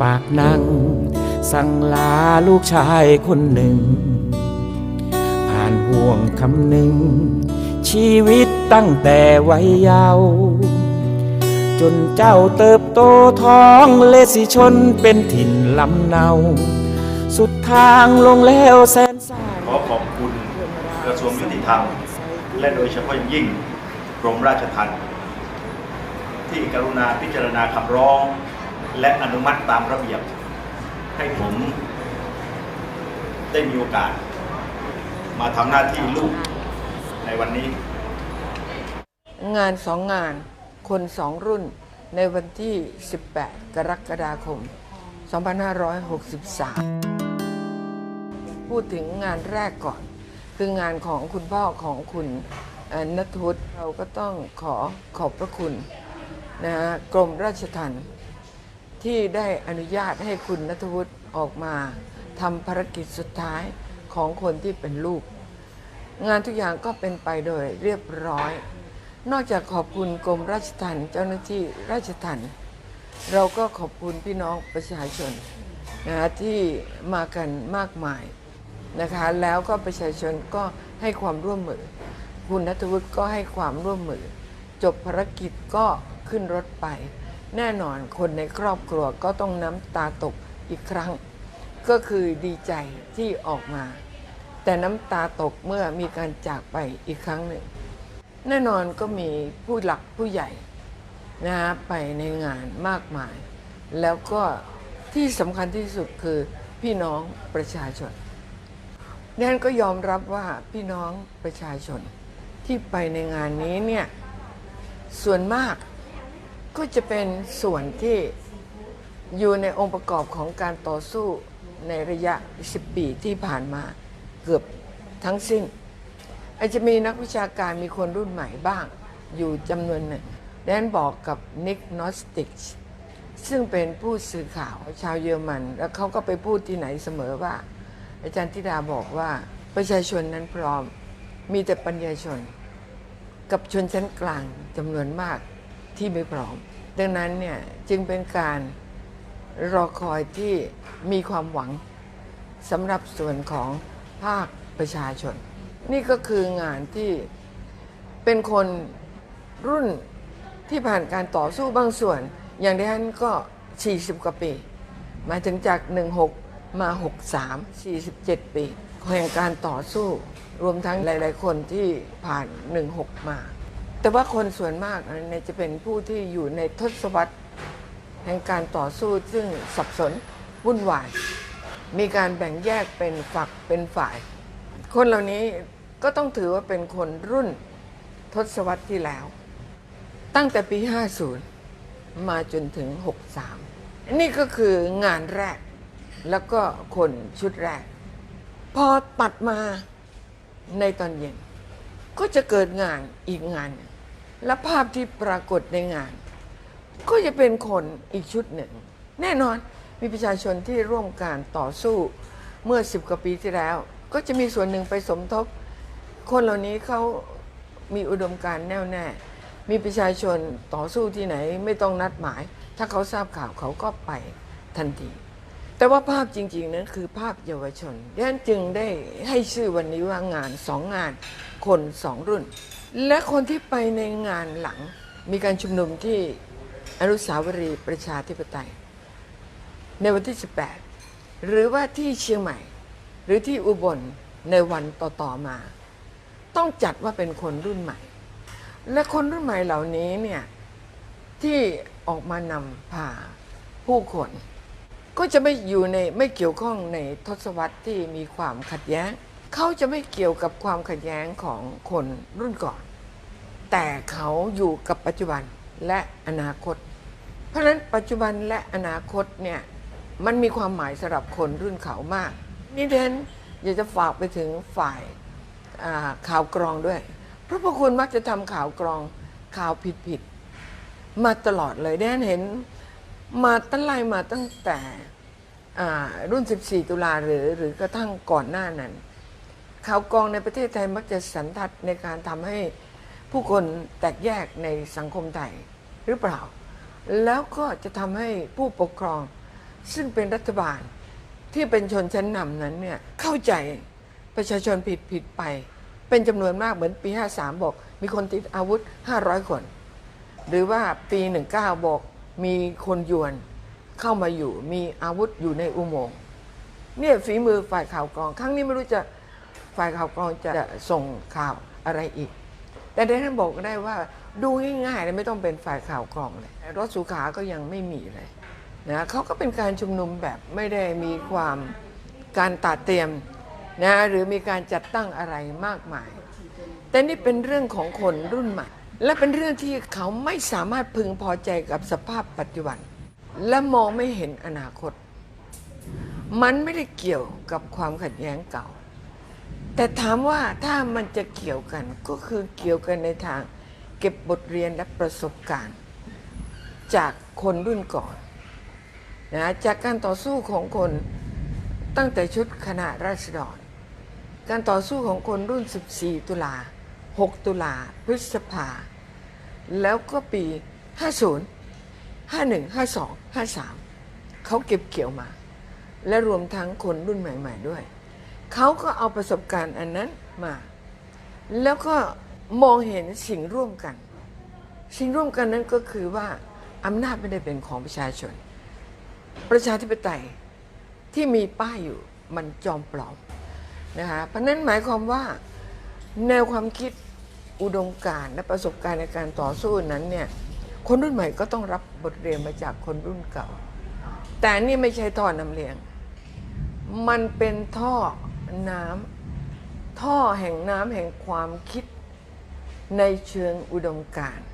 ปากนั่ง สั่งลาลูกชายคนหนึ่ง ผ่านห่วงคำหนึ่ง ชีวิตตั้งแต่วัยเยาว์จนเจ้าเติบโตท้องเลสิชนเป็นถิ่นลำเนา สุดทางลงแล้วแสนสายขอขอบคุณกระทรวงยุติธรรม และโดยเฉพาะอย่างยิ่งกรมราชทัณฑ์ที่กรุณาพิจารณาคำร้อง และอนุมัติตามระเบียบ ให้ผมได้มีโอกาส มาทำหน้าที่ลูกในวันนี้ งานสองงาน คนสองรุ่นในวันที่ 18 กรกฎาคม 2563 พูดถึงงานแรกก่อน คืองานของคุณพ่อของคุณนัทวุฒิเราก็ต้องขอขอบพระคุณนะฮะกรมราชทัณฑ์ ที่ได้อนุญาตให้คุณนัทวุฒิออกมาทำภารกิจสุดท้ายของคนที่เป็นลูก งานทุกอย่างก็เป็นไปโดยเรียบร้อย นอกจากขอบคุณกรมราชทัณฑ์เจ้าหน้าที่ราชทัณฑ์เราก็ขอบคุณพี่น้องประชาชนนะคะที่มากันมากมายนะคะแล้วก็ประชาชนก็ให้ความร่วมมือ คุณนัทวุฒิก็ให้ความร่วมมือ จบภารกิจก็ขึ้นรถไป แน่นอนคนในครอบครัวก็ต้องน้ำตาตกอีกครั้ง ก็คือดีใจที่ออกมา แต่น้ำตาตกเมื่อมีการจากไปอีกครั้งหนึ่ง แน่นอนก็มีผู้หลักผู้ใหญ่นะไปในงานมากมาย แล้วก็ที่สำคัญที่สุดคือพี่น้องประชาชนดิฉันก็ยอมรับว่าพี่น้องประชาชนที่ไปในงานนี้เนี่ยส่วนมาก ก็จะเป็นส่วนที่อยู่ในองค์ประกอบของการต่อสู้ในระยะ 10 ปีที่ผ่านมาเกือบทั้งสิ้น อาจจะมีนักวิชาการมีคนรุ่นใหม่บ้าง อยู่จำนวนหนึ่งแดนบอกกับนิกนอสติกซึ่งเป็นผู้สื่อข่าวชาวเยอรมัน แล้วเขาก็ไปพูดที่ไหนเสมอว่า อาจารย์ธิดาบอกว่าประชาชนนั้นพร้อมมีแต่ปัญญาชน กับชนชั้นกลางจำนวนมาก ที่ไม่พร้อม ดังนั้นเนี่ยจึงเป็นการรอคอยที่มีความหวังสำหรับส่วนของภาคประชาชน นี่ก็คืองานที่เป็นคนรุ่นที่ผ่านการต่อสู้บางส่วน อย่างที่ฉันก็ 40 กว่าปี มาถึงจาก 16 มา 63 47 ปีแห่งการต่อสู้ รวมทั้งหลาย ๆ คนที่ผ่าน 16 มา แต่ว่าคนส่วนมากเนี่ยจะเป็นผู้ที่อยู่ในทศวรรษแห่งการต่อสู้ซึ่งสับสนวุ่นวาย มีการแบ่งแยกเป็นฝักเป็นฝ่าย คนเหล่านี้ก็ต้องถือว่าเป็นคนรุ่นทศวรรษที่แล้ว ตั้งแต่ปี 50 มาจนถึง 63 นี่ก็คืองานแรก แล้วก็คนชุดแรก พอตัดมาในตอนเย็น ก็จะเกิดงานอีกงานนึ และภาพที่ปรากฏในงาน ก็จะเป็นคนอีกชุดหนึ่ง แน่นอนมีประชาชนที่ร่วมการต่อสู้เมื่อสิบกว่าปีที่แล้ว ก็จะมีส่วนหนึ่งไปสมทบ คนเหล่านี้เขามีอุดมการณ์แน่วแน่ มีประชาชนต่อสู้ที่ไหนไม่ต้องนัดหมาย ถ้าเขาทราบข่าวเขาก็ไปทันที แต่ว่าภาพจริง ๆ นั้นคือภาพเยาวชนดังนั้นจึงได้ให้ชื่อวันนี้ว่างานสองงานคนสองรุ่น และคนที่ไปในงานหลังมีการชุมนุมที่อนุสาวรีย์ประชาธิปไตย ในวันที่ 18 หรือว่าที่เชียงใหม่ หรือที่อุบลในวันต่อๆมา ต้องจัดว่าเป็นคนรุ่นใหม่ และคนรุ่นใหม่เหล่านี้เนี่ยที่ออกมานำพาผู้คนก็จะไม่อยู่ในไม่เกี่ยวข้องในทศวรรษที่มีความขัดแย้ง เขาจะไม่เกี่ยวกับความขัดแย้งของคนรุ่นก่อน แต่เขาอยู่กับปัจจุบันและอนาคต เพราะนั้นปัจจุบันและอนาคตเนี่ยมันมีความหมายสำหรับคนรุ่นเขามาก นี่เดนอยากจะฝากไปถึงฝ่ายาข่าวกรองด้วย เพราะพวกคุณมักจะทำข่าวกรองข่าวผิดๆมาตลอดเลยเดนเห็นมาตั้งไล่มาตั้งแต่อ่ารุ่น 14 ตุลาหรือหรือกระทั่งก่อนหน้านั้น ข่าวกรองในประเทศไทยมักจะสันทัดในการทำให้ผู้คนแตกแยกในสังคมไทยหรือเปล่า แล้วก็จะทำให้ผู้ปกครอง ซึ่งเป็นรัฐบาลที่เป็นชนชั้นนำนั้นเนี่ยเข้าใจประชาชนผิดผิดไป เป็นจำนวนมากเหมือนปี 53 บอก มีคนติดอาวุธ 500 คน หรือว่าปี 19 บอกมีคนยวนเข้ามาอยู่มีอาวุธอยู่ในอุโมงค์เนี่ยฝีมือฝ่ายข่าวกรอง ครั้งนี้ไม่รู้จะ ฝ่ายข่าวกรองจะส่งข่าวอะไรอีก แต่ได้ท่านบอกได้ว่าดูง่ายๆเลยไม่ต้องเป็นฝ่ายข่าวกรองเลยรถสุขาก็ยังไม่มีเลยนะเขาก็เป็นการชุมนุมแบบไม่ได้มีความการตัดเตรียมนะหรือมีการจัดตั้งอะไรมากมาย แต่นี่เป็นเรื่องของคนรุ่นใหม่ และเป็นเรื่องที่เขาไม่สามารถพึงพอใจกับสภาพปัจจุบัน และมองไม่เห็นอนาคต มันไม่ได้เกี่ยวกับความขัดแย้งเก่า แต่ถามว่าถ้ามันจะเกี่ยวกันก็คือเกี่ยวกันในทางเก็บบทเรียนและประสบการณ์ จากคนรุ่นก่อนนะจากการต่อสู้ของคนตั้งแต่ชุดคณะราษฎร การต่อสู้ของคนรุ่น 14 ตุลา 6 ตุลา พฤษภา แล้วก็ปี 50 51 52 53 เขาเก็บเกี่ยวมา และรวมทั้งคนรุ่นใหม่ ๆ ด้วย เขาก็เอาประสบการณ์อันนั้นมา แล้วก็มองเห็นสิ่งร่วมกัน สิ่งร่วมกันนั้นก็คือว่าอำนาจไม่ได้เป็นของประชาชน ประชาธิปไตยที่มีป้ายอยู่มันจอมปลอมนะคะเพราะนั้นหมายความว่าแนวความคิดอุดมการณ์และประสบการณ์ในการต่อสู้นั้นเนี่ยคนรุ่นใหม่ก็ต้องรับบทเรียนมาจากคนรุ่นเก่า แต่นี่ไม่ใช่ท่อนำเลียง มันเป็นท่อ น้ำท่อแห่งน้ำแห่งความคิดในเชิงอุดมการณ์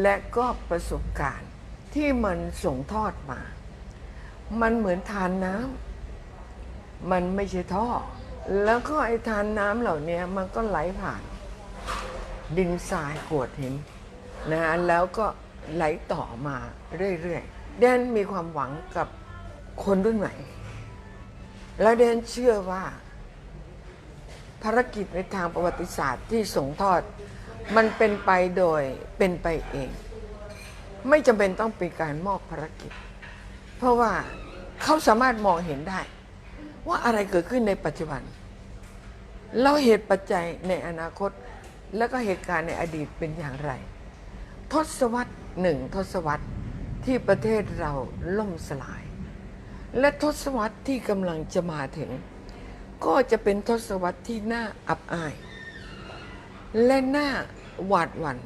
และก็ประสบการณ์ที่มันส่งทอดมา มันเหมือนทานน้ำมันไม่ใช่ท่อ แล้วก็ไอ้ทานน้ำเหล่านี้มันก็ไหลผ่าน ดินทรายกวดหินนะแล้วก็ไหลต่อมาเรื่อยๆแดนมีความหวังกับคนรุ่นใหม่ และแดนเชื่อว่า ภารกิจในทางประวัติศาสตร์ที่ส่งทอด มันเป็นไปโดยเป็นไปเอง ไม่จำเป็นต้องเป็นการมอบภารกิจ เพราะว่าเขาสามารถมองเห็นได้ ว่าอะไรเกิดขึ้นในปัจจุบัน แล้วเหตุปัจจัยในอนาคต แล้วก็เหตุการณ์ในอดีตเป็นอย่างไร ทศวรรษหนึ่งทศวรรษที่ประเทศเราล่มสลาย และทศวรรษที่กำลังจะมาถึง ก็จะเป็นทศวรรษที่น่าอับอาย และน่าหวาดหวั่น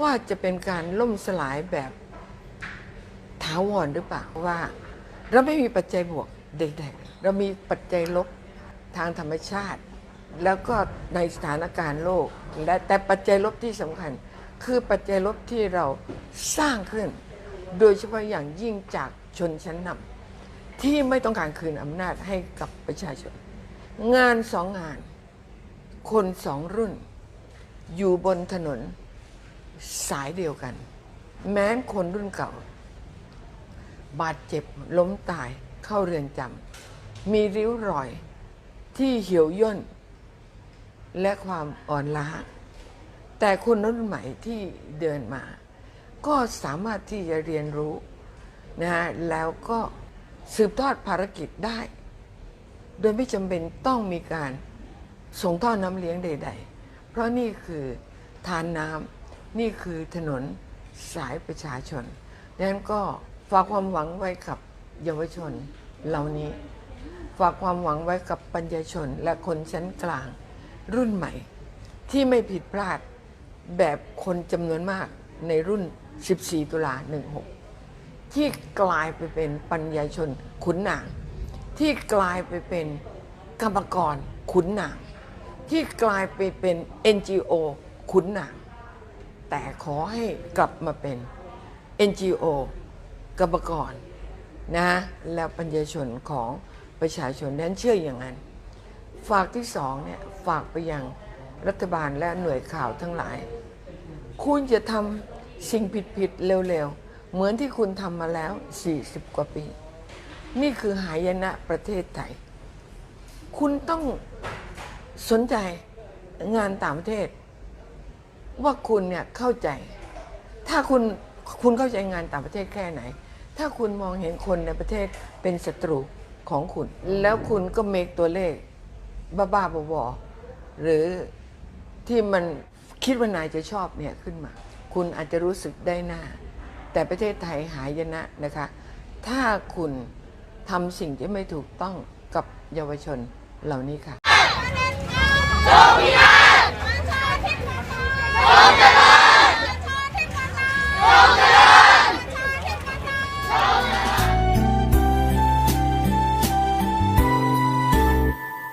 ว่าจะเป็นการล่มสลายแบบถาวรหรือเปล่าว่า เราไม่มีปัจจัยบวกใดๆเรามีปัจจัยลบทางธรรมชาติ แล้วก็ในสถานการณ์โลกและแต่ปัจจัยลบที่สำคัญ คือปัจจัยลบที่เราสร้างขึ้น โดยเฉพาะอย่างยิ่งจากชนชั้นนำ ที่ไม่ต้องการคืนอำนาจให้กับประชาชน งานสองงาน คนสองรุ่น อยู่บนถนนสายเดียวกัน แม้คนรุ่นเก่า บาดเจ็บล้มตายเข้าเรือนจำมีริ้วรอยที่เหี่ยวย่น และความอ่อนล้า แต่คนรุ่นใหม่ที่เดินมา ก็สามารถที่จะเรียนรู้นะฮะแล้วก็ สืบทอดภารกิจได้ โดยไม่จำเป็นต้องมีการส่งท่อน้ำเลี้ยงใด ๆ เพราะนี่คือทานน้ำนี่คือถนนสายประชาชนดังนั้นก็ฝากความหวังไว้กับเยาวชนเหล่านี้ ฝากความหวังไว้กับปัญญาชนและคนชั้นกลาง รุ่นใหม่ ที่ไม่ผิดพลาดแบบคนจำนวนมากในรุ่น 14 ตุลา 16 ที่กลายไปเป็นปัญญาชนขุนนาง ที่กลายไปเป็นกรรมกรขุนนาง ที่กลายไปเป็น NGO ขุนนาง แต่ขอให้กลับมาเป็น NGO กรรมกรนะและปัญญาชนของประชาชนนั้นเชื่ออย่างนั้น ฝากที่สองเนี่ยฝากไปยังรัฐบาลและหน่วยข่าวทั้งหลาย คุณจะทำสิ่งผิดๆเร็วๆ เหมือนที่คุณทำมาแล้ว 40 กว่าปี นี่คือหายนะประเทศไทย คุณต้องสนใจงานต่างประเทศ ว่าคุณเนี่ยเข้าใจ ถ้าคุณคุณเข้าใจงานต่างประเทศแค่ไหน ถ้าคุณมองเห็นคนในประเทศเป็นศัตรูของคุณ แล้วคุณก็เมกตัวเลขบ้าๆบอๆหรือที่มันคิดว่านายจะชอบเนี่ยขึ้นมา คุณอาจจะรู้สึกได้หน้า แต่ประเทศไทยหายนะนะคะ ถ้าคุณทำสิ่งที่ไม่ถูกต้องกับเยาวชนเหล่านี้ค่ะ